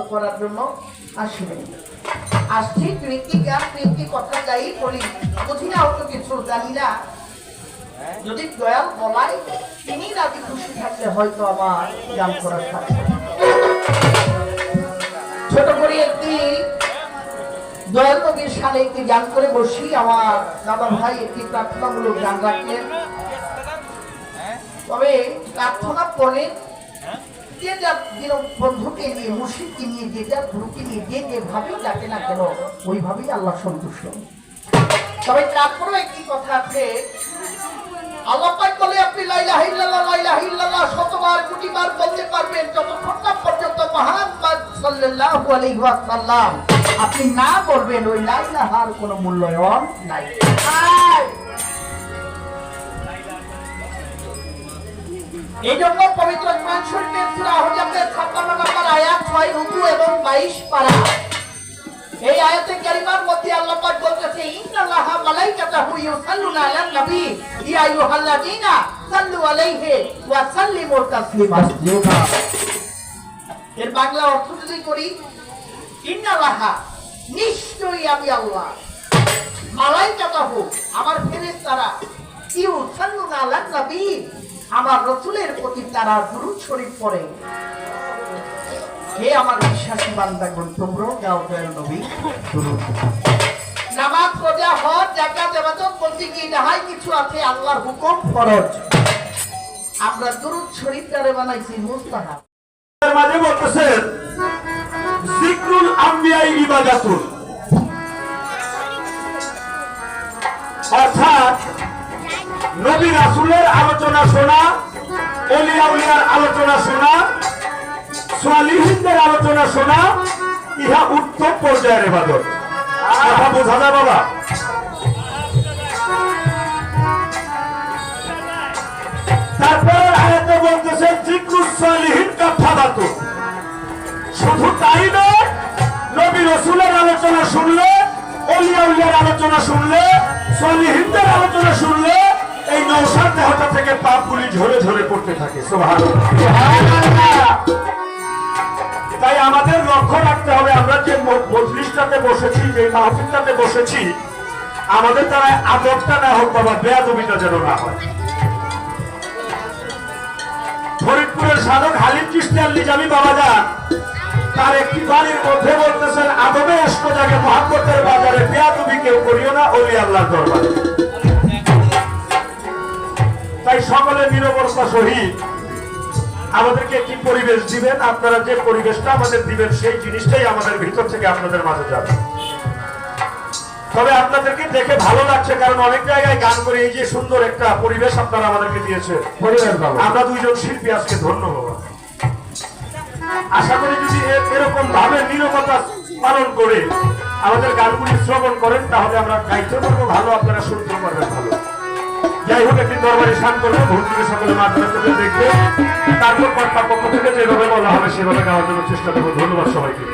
করার জন্য আসছি কথা যাই কিছু যদি দয়াল তিনি রাজি খুশি থাকলে হয়তো আমার গান করার থাকবে ছোট করে একটি দয়াল নবীর সালে একটি গান করে বসি। আমার দাদা ভাই একটি প্রার্থনামূলক গান রাখলেন। তবে প্রার্থনা পরে যে যার দিন বন্ধুকে নিয়ে নিয়ে, যে যার গুরুকে নিয়ে, যে ডাকে না ওইভাবেই আল্লাহ সন্তুষ্ট। তবে একটি কথা আছে, আল্লাহ বলে, আপনি বলতে পারবেন না পর্যন্ত আপনি না বলবেন, ওই লা ইলাহার কোনো মূল্যায়ন নাই। এই জন্য পবিত্র কোরআন শরীফের সূরা হুজাতের 56 নম্বর আয়াত 6 রুকু এবং 22 পারা। এই আয়াতে কারিমার মধ্যে আল্লাহ পাক বলতেছে ইন্নাল্লাহা মালাইকাতাহু ইউসাল্লুনা আলান নবী। ইয়া আইয়ুহাল্লাযীনা সাল্লু আলাইহি ওয়া সাল্লিমু তাসলিমা। এর বাংলা অর্থ যদি করি ইন্নাল্লাহা নিশ্চয়ই আমি আল্লাহ। মালাইকাতাহু আমার ফেরেশতারা ইউসাল্লুনা আলান নবী। আমার রসুলের প্রতি তারা দুরূদ শরীফ পড়ে। হে আমার বিশ্বাসী বান্দাগণ তোমরাও গাও নবী নামাজ জাকাত বলতে কি যাহাই কিছু আছে, আল্লাহর হুকুম, ফরজ। আমরা দুরূদ শরীফ দ্বারা বানাইছি, মুস্তাহাব। মাঝে আম্বিয়াই অর্থাৎ নবী রাসূলের আলোচনা শোনা ওলিয়া উলিয়ার আলোচনা শোনা, সালিহিনদের আলোচনা শোনা, ইহা উত্তম পর্যায়ের ইবাদত। কথা বোঝা যায় বাবা? তারপরে বলতেছে কাফাদাতু শুধু তাই নয়, নবী রসুলের আলোচনা শুনলে অলিয়া উলিয়ার আলোচনা শুনলে, সলিহিনদের আলোচনা শুনলে নৌসার দেহটা থেকে পাপগুলি ঝরে ঝরে পড়তে থাকে তাই আমাদের লক্ষ্য রাখতে হবে, আমরা যে মজলিসটাতে বসেছি, যে মাহফিলটাতে বসেছি, আমাদের দ্বারা আদবটা না হোক বাবা, বেয়াদবিটা যেন না হয়। ফরিদপুরের সাধক হালিম চিস্তি আল্লি জামি বাবা যান, তার একটি বাড়ির মধ্যে বলতেছেন আদমে এসকো জাগে মহাব্বতের বাজারে বেয়াদবি কেউ করিও না ওলি আল্লাহর দরবারে। তাই সকলে নিরবস্থা সহিত আমাদেরকে একটি পরিবেশ দিবেন? আপনারা যে পরিবেশটা আমাদের দিবেন সেই জিনিসটাই আমাদের ভিতর থেকে আপনাদের মাঝে যাবে। তবে আপনাদেরকে দেখে ভালো লাগছে কারণ অনেক জায়গায় গান করে এই যে সুন্দর একটা পরিবেশ আপনারা আমাদেরকে দিয়েছে। আমরা দুইজন শিল্পী আজকে ধন্য বাবা আশা করি যদি এরকম ভাবে নিরবতা পালন করে আমাদের গানগুলি শ্রবণ করেন তাহলে আমরা গাইতে পারব ভালো আপনারা শুনতে পারবেন ভালো। যাই হোক, একটি দরবারে শান করব ভুল থেকে সকলে মাধ্যমে দেখবে। তারপর পক্ষ থেকে যেভাবে বলা হবে, সেভাবে গাওয়ার জন্য চেষ্টা করব। ধন্যবাদ সবাইকে।